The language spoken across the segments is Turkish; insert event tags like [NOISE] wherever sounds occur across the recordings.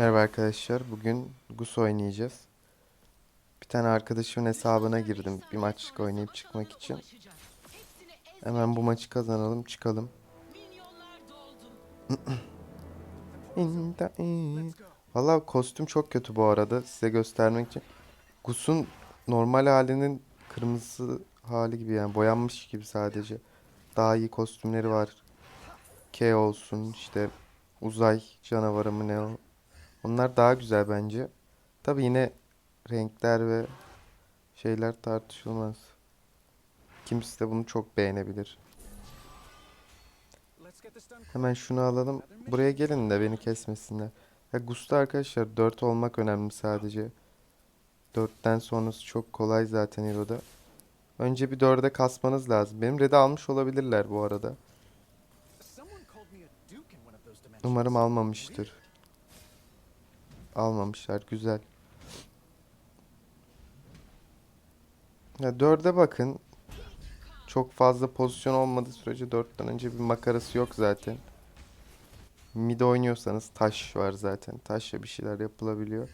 Merhaba arkadaşlar. Bugün Gus oynayacağız. Bir tane arkadaşımın hesabına girdim. Bir maçlık oynayıp çıkmak için. Hemen bu maçı kazanalım, çıkalım. [CLEARS THROAT] Vallahi kostüm çok kötü bu arada. Size göstermek için. Gus'un normal halinin kırmızı hali gibi yani boyanmış gibi sadece. Daha iyi kostümleri var. K olsun işte uzay canavarı mı ne o. Onlar daha güzel bence. Tabi yine renkler ve şeyler tartışılmaz. Kimisi de bunu çok beğenebilir. Hemen şunu alalım. Buraya gelin de beni kesmesinler. Ya Gusta arkadaşlar 4 olmak önemli sadece. 4'ten sonrası çok kolay zaten Hero'da. Önce bir 4'e kasmanız lazım. Benim red'i almış olabilirler bu arada. Umarım almamıştır. Almamışlar. Güzel. Ya dörde bakın. Çok fazla pozisyon olmadığı sürece dörtten önce bir makarası yok zaten. Mid oynuyorsanız taş var zaten. Taşla bir şeyler yapılabiliyor.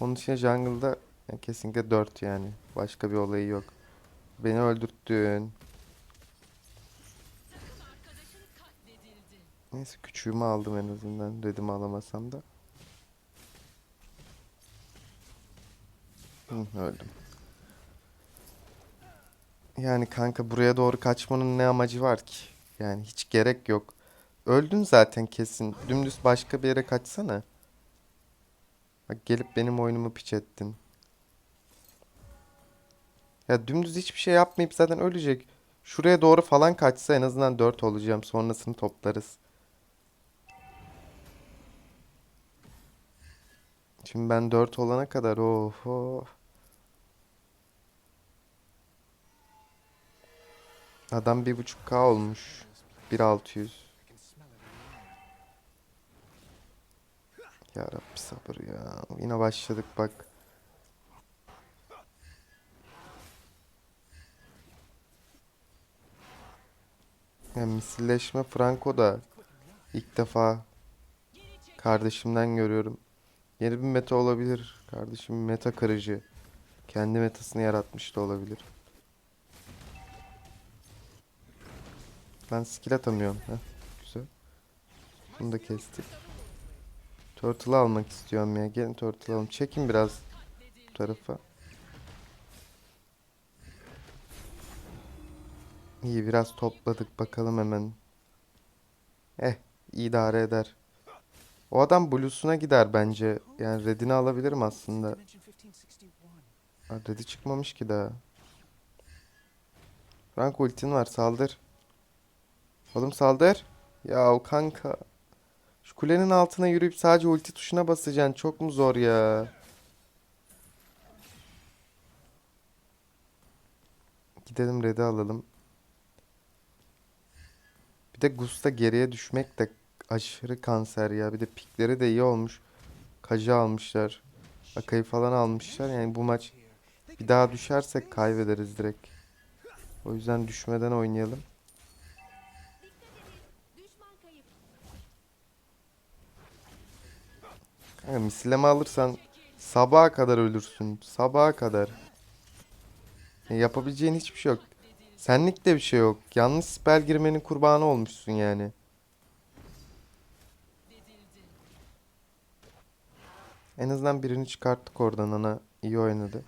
Onun için jungle'da ya kesinlikle 4 yani. Başka bir olayı yok. Beni öldürttün. Neyse küçüğümü aldım en azından. Redimi alamasam da. Öldüm. Yani kanka buraya doğru kaçmanın ne amacı var ki? Yani hiç gerek yok. Öldün zaten kesin. Dümdüz başka bir yere kaçsana. Bak gelip benim oyunumu piç ettin. Ya dümdüz hiçbir şey yapmayıp zaten ölecek. Şuraya doğru falan kaçsa en azından 4 olacağım. Sonrasını toplarız. Şimdi ben 4 olana kadar oho. Adam 1.5k olmuş. 1600. Ya Rabbi sabır ya. Yine başladık bak. Ya misilleşme Franco da ilk defa kardeşimden görüyorum. Yeni bir meta olabilir. Kardeşim meta kırıcı. Kendi metasını yaratmış da olabilir. Ben skill atamıyorum. Heh, güzel. Bunu da kestik. Turtle almak istiyorum ya. Gelin turtle alalım. Çekin biraz bu tarafa. İyi biraz topladık bakalım hemen. Eh idare eder. O adam blues'una gider bence. Yani redini alabilirim aslında. Ha, redi çıkmamış ki daha. Frank ultin var saldır. Oğlum saldır. Ya kanka. Şu kulenin altına yürüyüp sadece ulti tuşuna basacaksın. Çok mu zor ya? Gidelim red'i alalım. Bir de Gust'a geriye düşmek de aşırı kanser ya. Bir de pikleri de iyi olmuş. Kaj'ı almışlar. Akay'ı falan almışlar. Yani bu maç bir daha düşersek kaybederiz direkt. O yüzden düşmeden oynayalım. Kanka misilleme alırsan sabaha kadar ölürsün. Sabaha kadar. Ya yapabileceğin hiçbir şey yok. Senlik de bir şey yok. Yanlış spell girmenin kurbanı olmuşsun yani. En azından birini çıkarttık oradan ana. iyi oynadı.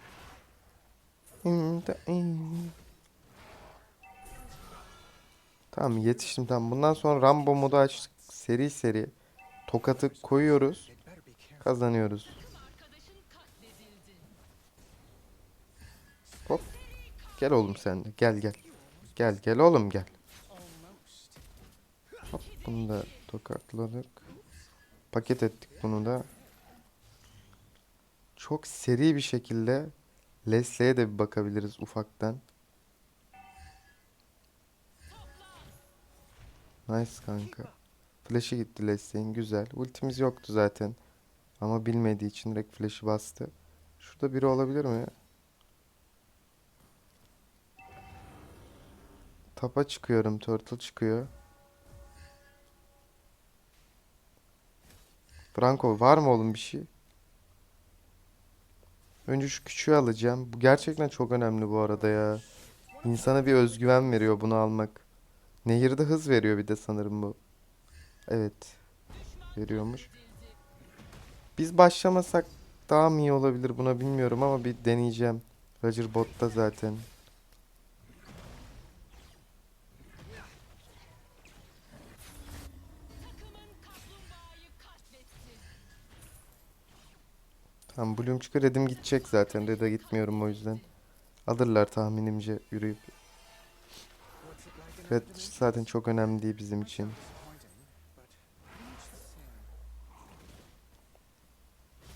Tamam yetiştim tamam. Bundan sonra Rambo modu açtık. Seri seri. Tokatı koyuyoruz. Kazanıyoruz. Hop. Gel oğlum sen de. Gel gel. Gel gel oğlum gel. Hop bunu da tokatladık. Paket ettik bunu da. Çok seri bir şekilde Leslie'ye de bir bakabiliriz ufaktan. Nice kanka. Flash'ı gitti Leslie'nin güzel. Ultimiz yoktu zaten. Ama bilmediği için direkt flash'ı bastı. Şurada biri olabilir mi? Tapa çıkıyorum. Turtle çıkıyor. Franco var mı oğlum bir şey? Önce şu küçüğü alacağım. Bu gerçekten çok önemli bu arada ya. İnsana bir özgüven veriyor bunu almak. Nehirde hız veriyor bir de sanırım bu. Evet. Veriyormuş. Biz başlamasak daha mı iyi olabilir buna bilmiyorum ama bir deneyeceğim. Roger botta zaten. Tamam Bloom çıkar Red'im gidecek zaten. Red'e gitmiyorum o yüzden. Alırlar tahminimce yürüyüp. Red zaten çok önemli değil bizim için.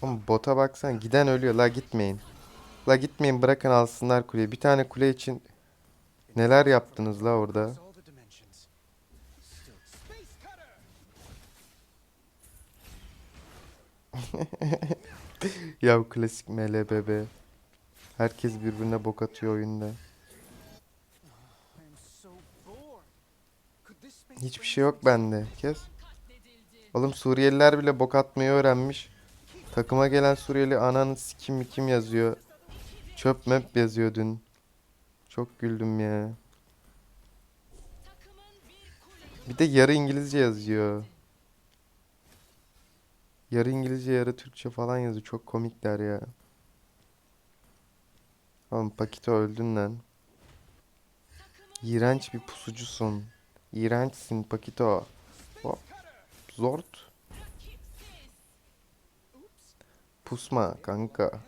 Oğlum bota baksan giden ölüyor. La gitmeyin. La gitmeyin bırakın alsınlar kuleyi. Bir tane kule için neler yaptınız la orada? [LAUGHS] Ya klasik MLBB. Herkes birbirine bok atıyor oyunda. Hiçbir şey yok bende. Kes. Oğlum Suriyeliler bile bok atmayı öğrenmiş. Takıma gelen Suriyeli ananı sikim mi kim yazıyor. Çöp mep yazıyor dün. Çok güldüm ya. Bir de yarı İngilizce yazıyor. Yarı İngilizce yarı Türkçe falan yazıyor. Çok komikler ya. Oğlum Pakito öldün lan. İğrenç bir pusucusun. İğrençsin Pakito. Hop. Zort. Pusma kanka.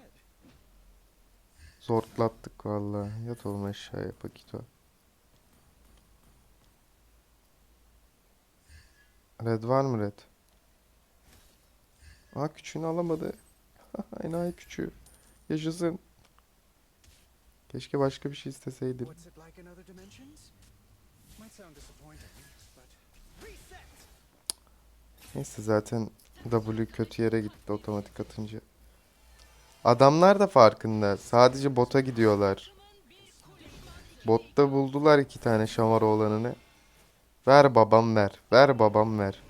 Zortlattık vallahi. Yat oğlum aşağıya Pakito. Red var mı red? Aa küçüğünü alamadı. [LAUGHS] Enayi küçüğü. Yaşasın. Keşke başka bir şey isteseydim. Neyse zaten W kötü yere gitti otomatik atınca. Adamlar da farkında. Sadece bota gidiyorlar. Botta buldular iki tane şamar olanını. Ver babam ver. Ver babam ver.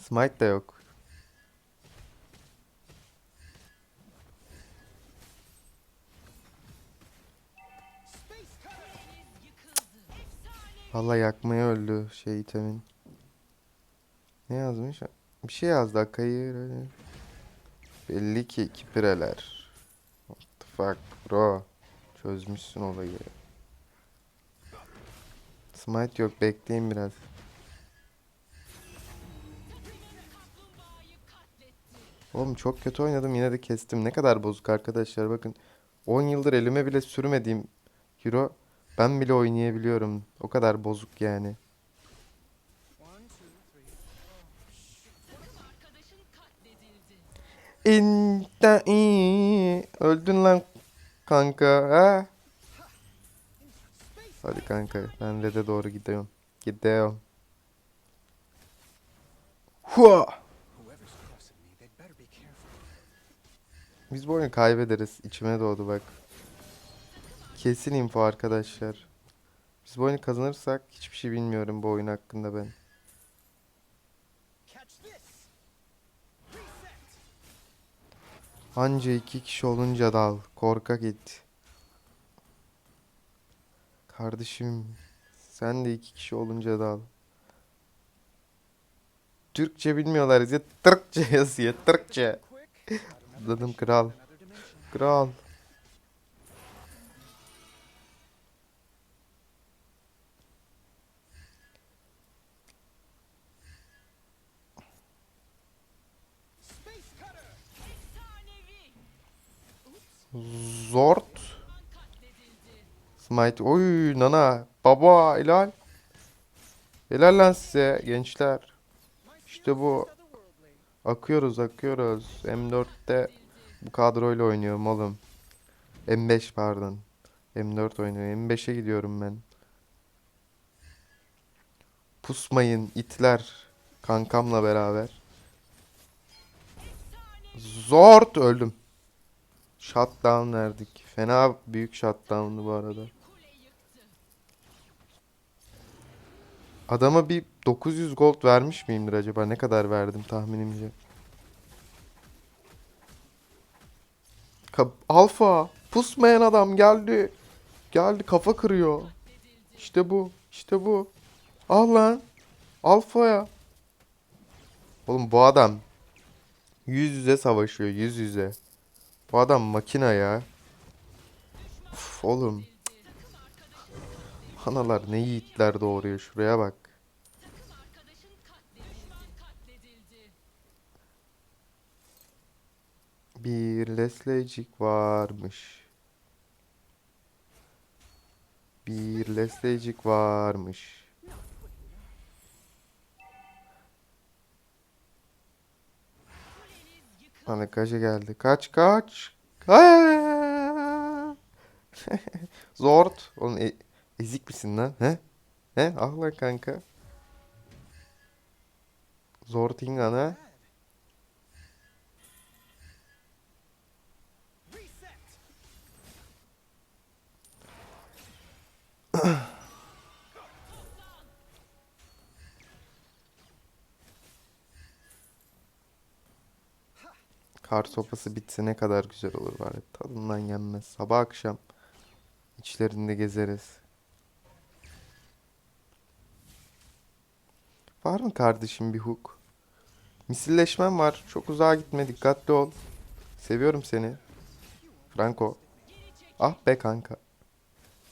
Smite de yok. Vallahi yakmaya öldü şey itemin. Ne yazmış? Bir şey yazdı Akayı. Belli ki kipireler. What the fuck bro. Çözmüşsün olayı. Smite yok bekleyin biraz. Oğlum çok kötü oynadım yine de kestim. Ne kadar bozuk arkadaşlar bakın. 10 yıldır elime bile sürmediğim hero ben bile oynayabiliyorum. O kadar bozuk yani. İnta iyi. Öldün lan kanka ha? Hadi kanka ben red'e doğru gidiyorum. Gidiyorum. Hua! Biz bu oyunu kaybederiz. İçime doğdu bak. Kesin info arkadaşlar. Biz bu oyunu kazanırsak hiçbir şey bilmiyorum bu oyun hakkında ben. Anca iki kişi olunca dal. Korkak it. Kardeşim sen de iki kişi olunca dal. Türkçe bilmiyorlar ya Türkçe [LAUGHS] yazıyor Türkçe. Anladım kral. Kral. Zort. Smite. Oy nana. Baba helal. Helal lan size gençler. İşte bu. Akıyoruz akıyoruz. M4'te bu kadroyla oynuyorum oğlum. M5 pardon. M4 oynuyor. M5'e gidiyorum ben. Pusmayın itler. Kankamla beraber. Zort öldüm. Shutdown verdik. Fena büyük shutdown'du bu arada. Adama bir 900 gold vermiş miyimdir acaba? Ne kadar verdim tahminimce? Ka- Alfa pusmayan adam geldi. Geldi kafa kırıyor. İşte bu. İşte bu. Al lan. Alfa'ya. Oğlum bu adam yüz yüze savaşıyor. Yüz yüze. Bu adam makina ya. Uf, oğlum. Analar ne yiğitler doğuruyor. Şuraya bak. Bir Lesleycik varmış. Bir Lesleycik varmış. Bana kaça geldi. Kaç kaç. Aa! [LAUGHS] Zord. Oğlum e- ezik misin lan? He? He? Ah lan kanka. Zordingan ha? Kar sopası bitse ne kadar güzel olur var ya. Tadından yenmez. Sabah akşam içlerinde gezeriz. Var mı kardeşim bir hook? Misilleşmem var. Çok uzağa gitme. Dikkatli ol. Seviyorum seni. Franco. Ah be kanka.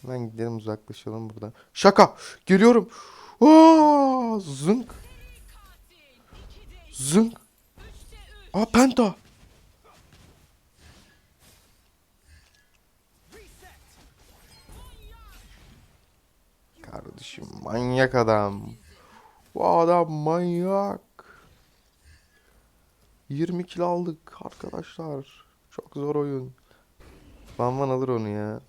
Hemen gidelim uzaklaşalım buradan. Şaka. Geliyorum. Aa, zınk. Zınk. Aa penta. Manyak adam. Bu adam manyak. 20 kill aldık arkadaşlar. Çok zor oyun. Van Van alır onu ya.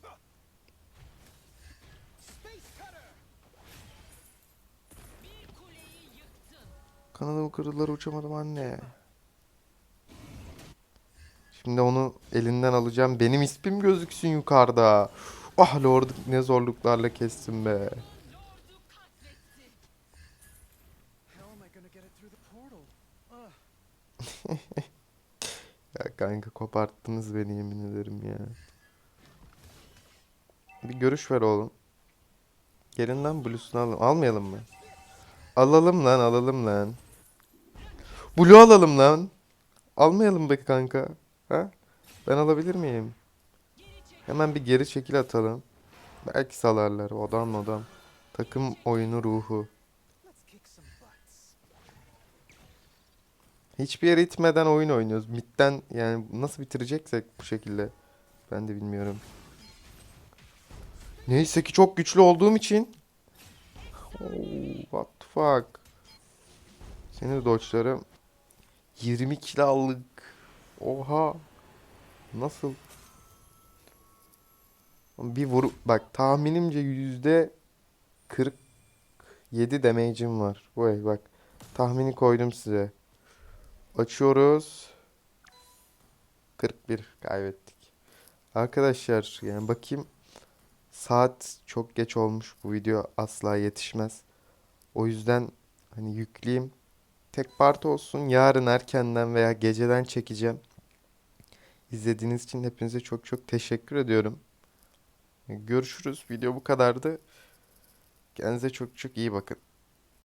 Kanadımı kırdılar uçamadım anne. Şimdi onu elinden alacağım. Benim ismim gözüksün yukarıda. Ah Lord ne zorluklarla kestim be. Kanka koparttınız beni yemin ederim ya. Bir görüş ver oğlum. Gelin lan Blue'sunu alalım. Almayalım mı? Alalım lan alalım lan. Blue alalım lan. Almayalım be kanka. Ha? Ben alabilir miyim? Hemen bir geri çekil atalım. Belki salarlar. Odam odam. Takım oyunu ruhu. Hiçbir yere itmeden oyun oynuyoruz. Midden yani nasıl bitireceksek bu şekilde. Ben de bilmiyorum. Neyse ki çok güçlü olduğum için. Oh, what the fuck. Seni de dodge'larım. 20 kill aldık. Oha. Nasıl? Bir vur bak tahminimce yüzde 47 damage'im var. Vay bak tahmini koydum size. Açıyoruz. 41 kaybettik. Arkadaşlar yani bakayım saat çok geç olmuş. Bu video asla yetişmez. O yüzden hani yükleyeyim. Tek parti olsun. Yarın erkenden veya geceden çekeceğim. İzlediğiniz için hepinize çok çok teşekkür ediyorum. Görüşürüz. Video bu kadardı. Kendinize çok çok iyi bakın.